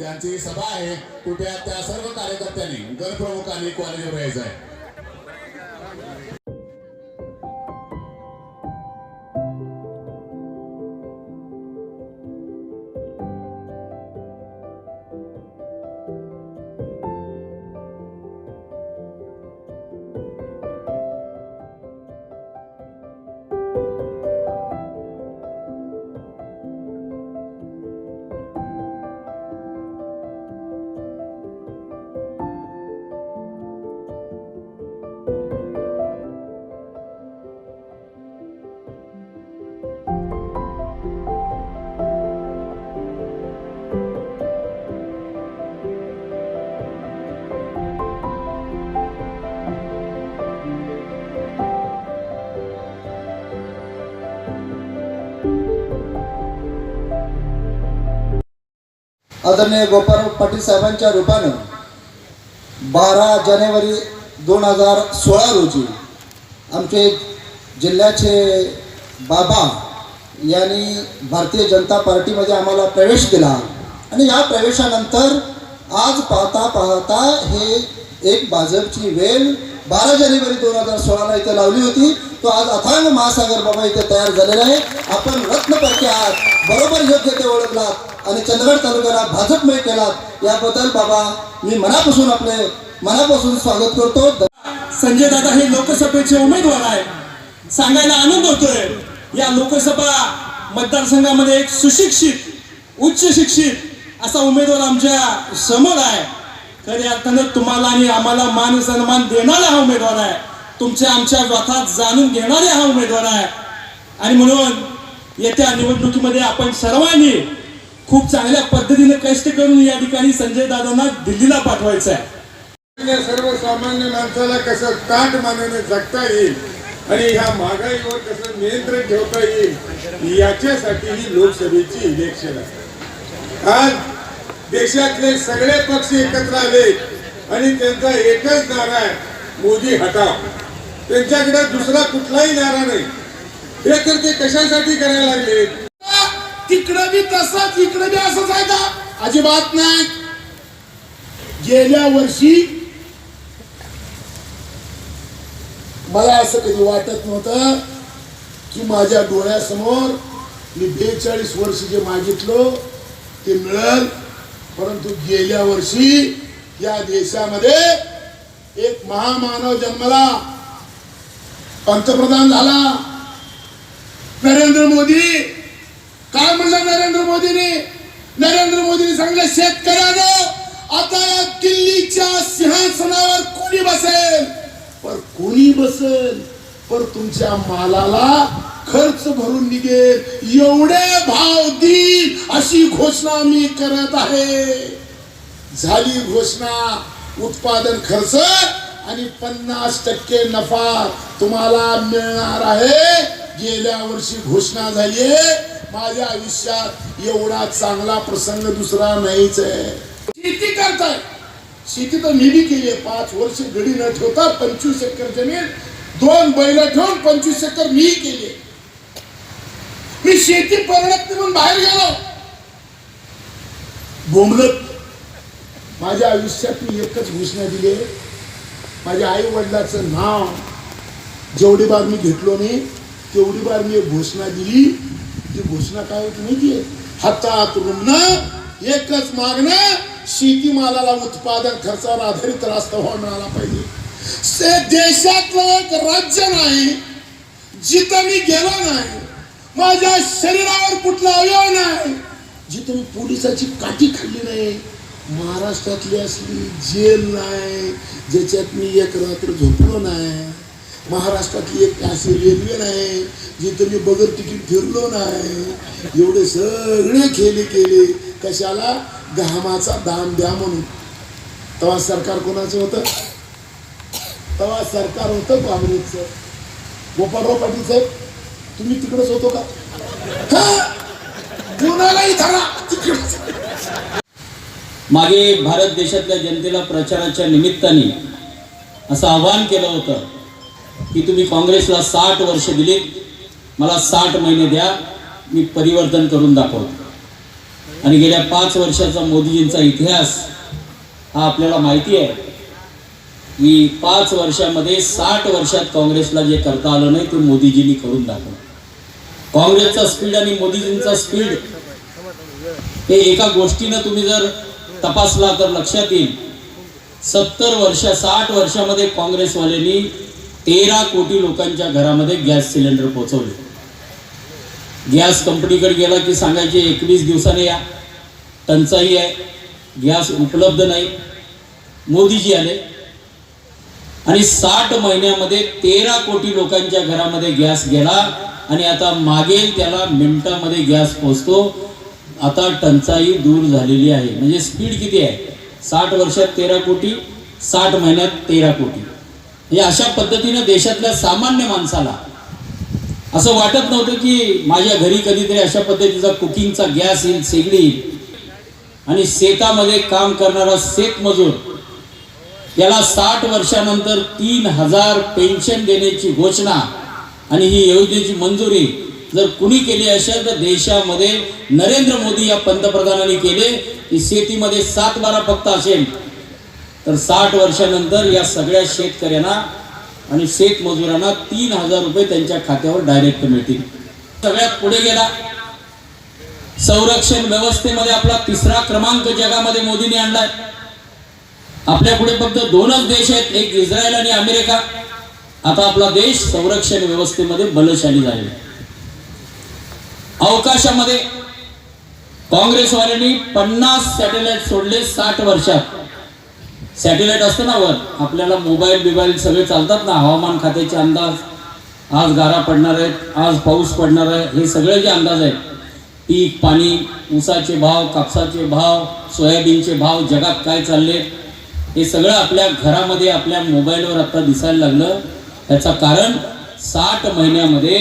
यांची सभा आहे. कुठे त्या सर्व कार्यकर्त्यांनी गणप्रमुखांनी कॉलेजवर यायचं आहे. आदरणीय गोपाळ पाटील साहेबांच्या रूपानं बारा जानेवारी दोन हजार सोळा रोजी आमचे जिल्ह्याचे बाबा यांनी भारतीय जनता पार्टीमध्ये आम्हाला प्रवेश दिला. आणि या प्रवेशानंतर आज पाहता पाहता हे एक भाजपची वेल बारा जानेवारी दोन हजार सोळाला इथे लावली होती. तो आज अथांग महासागर बाबा इथे तयार झालेला आहे. आपण रत्नपरके आहात बरोबर योग्य ते ओळखलात. आणि चंदगड तालुक्याला भाजपमय केलात याबद्दल बाबा मी मनापासून आपले मनापासून स्वागत करतो. संजय दादा हे लोकसभेचे उमेदवार आहे सांगायला आनंद होतोय. या लोकसभा मतदारसंघामध्ये एक सुशिक्षित उच्च शिक्षित असा उमेदवार आमच्यासमोर आहे. खऱ्या अर्थानं तुम्हाला आणि आम्हाला मान सन्मान देणारा हा उमेदवार आहे. तुमच्या आमच्या व्यथात जाणून घेणारे हा उमेदवार आहे. आणि म्हणून येत्या निवडणुकीमध्ये आपण सर्वांनी खूप चांगल्या पद्धतीने कष्ट करून या ठिकाणी संजय दादांना दिल्लीला पाठवायचं आहे सर्वसामान्य माणसाला कसं ताट मानाने जगता येईल आणि ह्या महागाईवर कसं नियंत्रण ठेवता येईल याच्यासाठी ही लोकसभेची इलेक्शन असते आज देशातले सगळे पक्ष एकत्र आले आणि त्यांचा एकच नारा आहे मोदी हटाव. त्यांच्याकडे दुसरा कुठलाही नारा नाही. हे तर ते कशासाठी करायला लागले तिकडं बी तसंच इकडं बी असंच आहे का? अजिबात नाही. गेल्या वर्षी मला असं कधी वाटत नव्हतं की माझ्या डोळ्यासमोर मी बेचाळीस वर्ष जे मागितलो ते मिळेल. परंतु गेल्या वर्षी या देशामध्ये एक महामानव जन्मला. पंतप्रधान झाला. नरेंद्र मोदी काय म्हणलं नरेंद्र मोदीने. नरेंद्र मोदीने सांगितलं शेतकऱ्यानं आता या किल्लीच्या सिंहासनावर कोणी बसेल? पर कोणी बसेल? पर तुमच्या मालाला खर्च भरून निघेल. एवढे भाव देईल अशी घोषणा मी करत आहे. झाली घोषणा. उत्पादन खर्च आणि पन्नास टक्के नफा तुम्हाला मिळणार आहे. गेल्या वर्षी घोषणा झाली माझ्या आयुष्यात एवढा चांगला प्रसंग दुसरा नाहीच आहे. शेती करताय. शेती तर मी बी केली आहे. पाच वर्ष घडी न ठेवता पंचवीस एकर जमीन दोन बैल ठेवून पंचवीस एकर मी केली मी शेती परवडत म्हणून बाहेर गेलो. बोंबलत. माझ्या आयुष्यात मी एकच घोषणा दिली आहे. माझ्या आई वडिलाचं नाव जेवढी बार मी घेतलो नाही तेवढी बार मी एक घोषणा दिली. ती घोषणा काय होती माहितीये हातात रुग्ण एकच मागणं शेतीमालाला उत्पादन खर्चावर आधारित रास्ता व्हावा मिळाला पाहिजे. से देशातलं एक राज्य नाही जिथं मी गेलो नाही माझ्या शरीरावर कुठला अवयव नाही जिथं मी पोलिसाची काठी खाल्ली नाही महाराष्ट्रातली असली जेल नाही ज्याच्यात मी एक रात्र झोपलो नाही महाराष्ट्रातली एक अशी रेल्वे नाही जिथं मी बगर तिकीट फिरलो नाही. एवढे सगळे खेले केले कशाला? घामाचा दाम द्या म्हणून. तेव्हा सरकार कोणाचं होतं? तेव्हा सरकार होतं काँग्रेसचं. गोपाळराव पाटील साहेब तुम्ही तिकडच होतो का? कोणालाही धरा तिकडच. मागे भारत देशातल्या जनतेला प्रचाराच्या निमित्ताने असं आवाहन केलं होतं. की तुम्ही काँग्रेसला साठ वर्ष दिली मला साठ महिने द्या मी परिवर्तन करून दाखवतो. आणि गेल्या पाच वर्षाचा मोदीजींचा इतिहास हा आपल्याला माहिती आहे. की पाच वर्षामध्ये साठ वर्षात काँग्रेसला जे करता आलं नाही ते मोदीजींनी करून दाखवलं. काँग्रेसचा स्पीड आणि मोदीजींचा स्पीड हे एका गोष्टीनं तुम्ही जर तपासला तर लक्षात येईल. सत्तर वर्ष साठ वर्षामध्ये काँग्रेसवाल्यांनी तेरा कोटी लोकांच्या घरामध्ये गॅस सिलेंडर पोहोचवले. गॅस कंपनीकडे गेला की सांगायचे एकवीस दिवसाने या. टंचाई आहे. गॅस उपलब्ध नाही. मोदीजी आले. आणि साठ महिन्यामध्ये तेरा कोटी लोकांच्या घरामध्ये गॅस गेला आणि आता मागेल त्याला मिनिटामध्ये गॅस पोचतो आता टंचाई दूर झालेली आहे. म्हणजे स्पीड किती आहे? साठ वर्षात तेरा कोटी साठ महिन्यात तेरा कोटी. हे अशा पद्धतीनं देशातल्या सामान्य माणसाला असं वाटत नव्हतं की माझ्या घरी कधीतरी अशा पद्धतीचा कुकिंगचा गॅस येईल शेगडी येईल. आणि शेतामध्ये काम करणारा शेतमजूर त्याला साठ वर्षानंतर तीन हजार पेन्शन देण्याची घोषणा आणि ही योजनेची मंजुरी जर कुणी केली असेल तर देशामध्ये नरेंद्र मोदी या पंतप्रधानांनी केले की शेतीमध्ये सात बारा फक्त असेल. तर साठ वर्षानंतर या सगळ्या शेतकऱ्यांना आणि शेतमजुरांना तीन हजार रुपये त्यांच्या खात्यावर डायरेक्ट मिळतील. सगळ्यात पुढे गेला. संरक्षण व्यवस्थेमध्ये आपला तिसरा क्रमांक जगामध्ये मोदींनी आणलाय. आपल्या पुढे फक्त दोनच देश आहेत. एक इस्रायल आणि अमेरिका. आता आपला देश संरक्षण व्यवस्थेमध्ये बलशाली झालेला अवकाशामध्ये काँग्रेसवाल्यांनी पन्नास सॅटेलाइट सोडले साठ वर्षात. सॅटेलाइट असतं ना वर. आपल्याला मोबाईल बिबाईल सगळे चालतात ना. हवामान खात्याचे अंदाज. आज गारा पडणार आहेत आज पाऊस पडणार आहे हे सगळे जे अंदाज आहेत. पीक पाणी ऊसाचे भाव कापसाचे भाव सोयाबीनचे भाव जगात काय चालले हे सगळं आपल्या घरामध्ये आपल्या मोबाईलवर आता दिसायला लागलं. त्याचं कारण साठ महिन्यामध्ये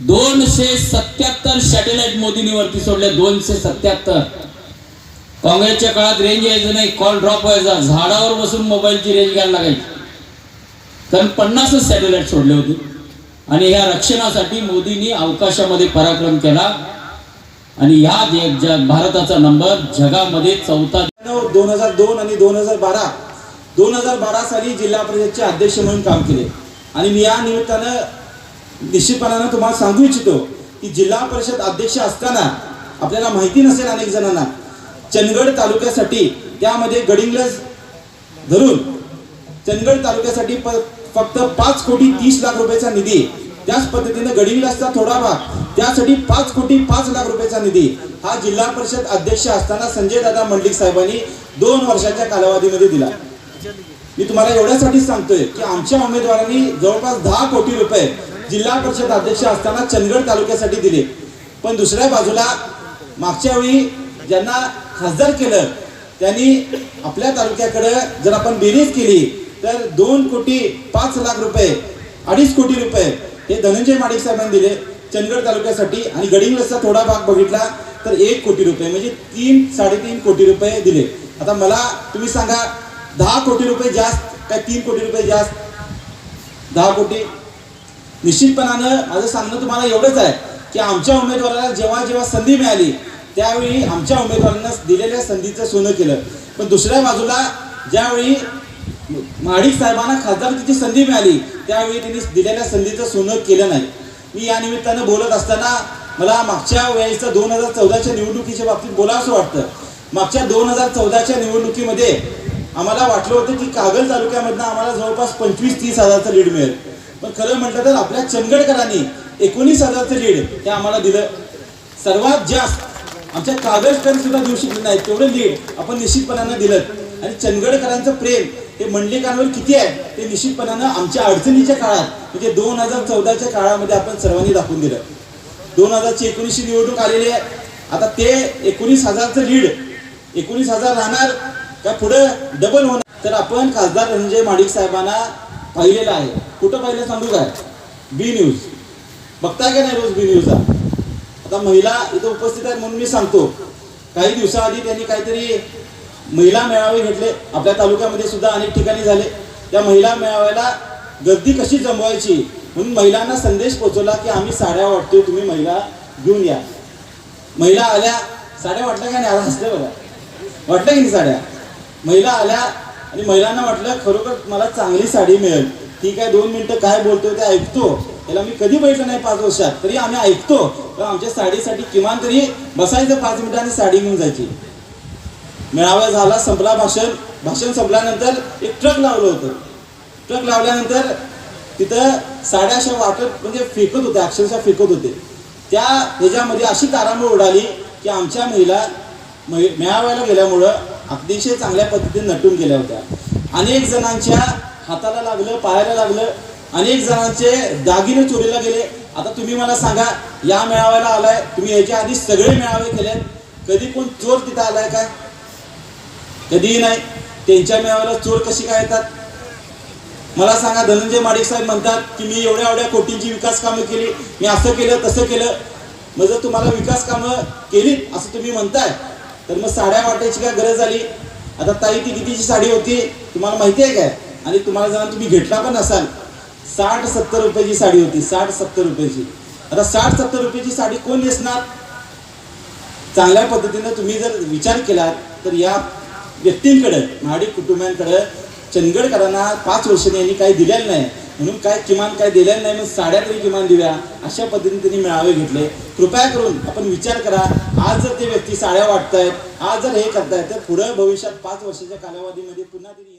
दोनशे सत्याहत्तर सॅटेलाइट मोदींनी वरती सोडले दोनशे सत्याहत्तर. काँग्रेसच्या काळात रेंज यायचं नाही कॉल ड्रॉप व्हायचा झाडावर बसून मोबाईलची रेंज घ्यायला लागायची. कारण पन्नासच सॅटेलाइट सोडले होते. आणि या रक्षणासाठी मोदींनी अवकाशामध्ये पराक्रम केला. आणि ह्या जग भारताचा नंबर जगामध्ये चौथा दोन हजार दोन आणि दोन हजार बारा. दोन हजार बारा साली जिल्हा परिषदचे अध्यक्ष म्हणून काम केले. आणि मी या निमित्तानं निश्चितपणानं तुम्हाला सांगू इच्छितो की जिल्हा परिषद अध्यक्ष असताना आपल्याला माहिती नसेल अनेक जणांना. चंदगड तालुक्यासाठी त्यामध्ये गडिंगलज धरून चंदगड तालुक्यासाठी प फक्त पाच कोटी तीस लाख रुपयाचा निधी. त्याच पद्धतीने गडिंग्लजचा थोडा भाग त्यासाठी पाच कोटी पाच लाख रुपयाचा निधी. हा जिल्हा परिषद अध्यक्ष असताना संजय दादा मंडलिक साहेबांनी दोन वर्षाच्या कालावधीमध्ये दिला. मी तुम्हाला एवढ्यासाठी सांगतोय की आमच्या उमेदवारांनी जवळपास दहा कोटी रुपये जिल्हा परिषद अध्यक्ष असताना चंदगड तालुक्यासाठी दिले. पण दुसऱ्या बाजूला मागच्या वेळी ज्यांना खासदार केलं त्यांनी आपल्या तालुक्याकडं जर आपण बेरीज केली तर दोन कोटी पाच लाख रुपये अडीच कोटी रुपये हे धनंजय माडिक साहेबांनी दिले चंदगड तालुक्यासाठी. आणि गडिंग्लजचा थोडा भाग बघितला तर एक कोटी रुपये म्हणजे तीन साडेतीन कोटी रुपये दिले. आता मला तुम्ही सांगा दहा कोटी रुपये जास्त काय तीन कोटी रुपये जास्त? दहा कोटी? निश्चितपणानं माझं सांगणं तुम्हाला एवढंच आहे की आमच्या उमेदवाराला जेव्हा जेव्हा संधी मिळाली त्यावेळी आमच्या उमेदवारांना दिलेल्या संधीचं सोनं केलं. पण दुसऱ्या बाजूला ज्यावेळी महाडिक साहेबांना खासदारकीची संधी मिळाली त्यावेळी त्यांनी दिलेल्या संधीचं सोनं केलं नाही. मी या निमित्तानं बोलत असताना मला मागच्या वेळेचं दोन हजार चौदाच्या निवडणुकीच्या बाबतीत बोलावंसं वाटतं. मागच्या दोन हजार चौदाच्या निवडणुकीमध्ये आम्हाला वाटलं होतं की कागल तालुक्यामधनं आम्हाला जवळपास पंचवीस तीस हजारचं लीड मिळेल. पण खरं म्हटलं तर आपल्या चंदगडकरांनी एकोणीस हजारचं लीड हे आम्हाला दिलं. सर्वात जास्त आमच्या कागजपेन सुद्धा देऊ शकले नाही तेवढं लीड आपण निश्चितपणानं दिलं. आणि चंदगडकरांचं प्रेम ते मंडलिकांवर किती आहे? ते निश्चितपणानं आमच्या अडचणीच्या काळात म्हणजे दोन हजार चौदाच्या काळामध्ये आपण सर्वांनी दाखवून दिलं. दोन हजारची एकोणीसची निवडणूक आलेली आहे. आता ते एकोणीस हजारचं लीड एकोणीस हजार राहणार का पुढं डबल होणार? तर आपण खासदार रणजय माडिक साहेबांना पाहिलेलं आहे. कुठं पाहिलं सांगू काय? बी न्यूज बघताय का नाही रोज बी न्यूजला आता महिला इथं उपस्थित आहेत म्हणून मी सांगतो. काही दिवसाआधी त्यांनी काहीतरी महिला मेळावे घेतले. आपल्या तालुक्यामध्ये सुद्धा अनेक ठिकाणी झाले. त्या महिला मेळाव्याला गर्दी कशी जमवायची म्हणून महिलांना संदेश पोहोचवला की आम्ही साड्या वाटतोय तुम्ही महिला घेऊन या. महिला आल्या साड्या वाटल्या का नाही? आता हसले बघा. वाटलं की नाही साड्या? महिला आल्या आणि महिलांना वाटलं खरोखर मला चांगली साडी मिळेल. ठीक आहे दोन मिनिटं काय बोलतोय ते ऐकतो. त्याला मी कधी बैठलो नाही पाच वर्षात. तरी आम्ही ऐकतो तर आमच्या साडीसाठी किमान तरी बसायचं पाच मिनिटांनी साडी घेऊन जायची. मेळावा झाला संपला भाषण. भाषण संपल्यानंतर एक ट्रक लावलं होतं. ट्रक लावल्यानंतर तिथं साड्या अशा वाटत म्हणजे फेकत होत्या अक्षरशः फेकत होते. त्या ह्याच्यामध्ये अशी तारांबळ उडाली की आमच्या महिला महि- मेळाव्याला गेल्यामुळं अतिशय चांगल्या पद्धतीने नटून गेल्या होत्या. अनेक जणांच्या हाताला लागलं पायाला लागलं अनेक जणांचे दागिने चोरीला गेले. आता तुम्ही मला सांगा या मेळाव्याला आलाय तुम्ही याच्या आधी सगळे मेळावे केले कधी कोण चोर तिथं आलाय काय? कधीही नाही. त्यांच्या मेळाव्याला चोर कशी काय येतात? मला सांगा धनंजय माडिक साहेब म्हणतात की मी एवढ्या एवढ्या कोटींची विकास कामं केली. मी असं केलं तसं केलं. मग जर तुम्हाला विकास कामं केली असं तुम्ही म्हणताय तर मग साड्या वाटायची काय गरज आली? आता ताई ती कितीची साडी होती तुम्हाला माहिती आहे काय? आणि तुम्हाला जाणं तुम्ही घेतला पण असाल साठ सत्तर रुपयाची साडी होती साठ सत्तर रुपयाची. आता साठ सत्तर रुपयाची साडी कोण नेसणार? चांगल्या पद्धतीनं तुम्ही जर विचार केला तर या व्यक्तींकडे महाडिक कुटुंबियांकडे चंदगडकरांना पाच वर्षांनी यांनी काही दिलेलं नाही. म्हणून काय किमान काय दिलेलं नाही म्हणून साड्या तरी किमान दिव्या अशा पद्धतीने त्यांनी मेळावे घेतले. कृपया करून आपण विचार करा आज जर ते व्यक्ती साड्या वाटतायत आज जर हे करतायत तर पुढं भविष्यात पाच वर्षाच्या कालावधीमध्ये पुन्हा त्यांनी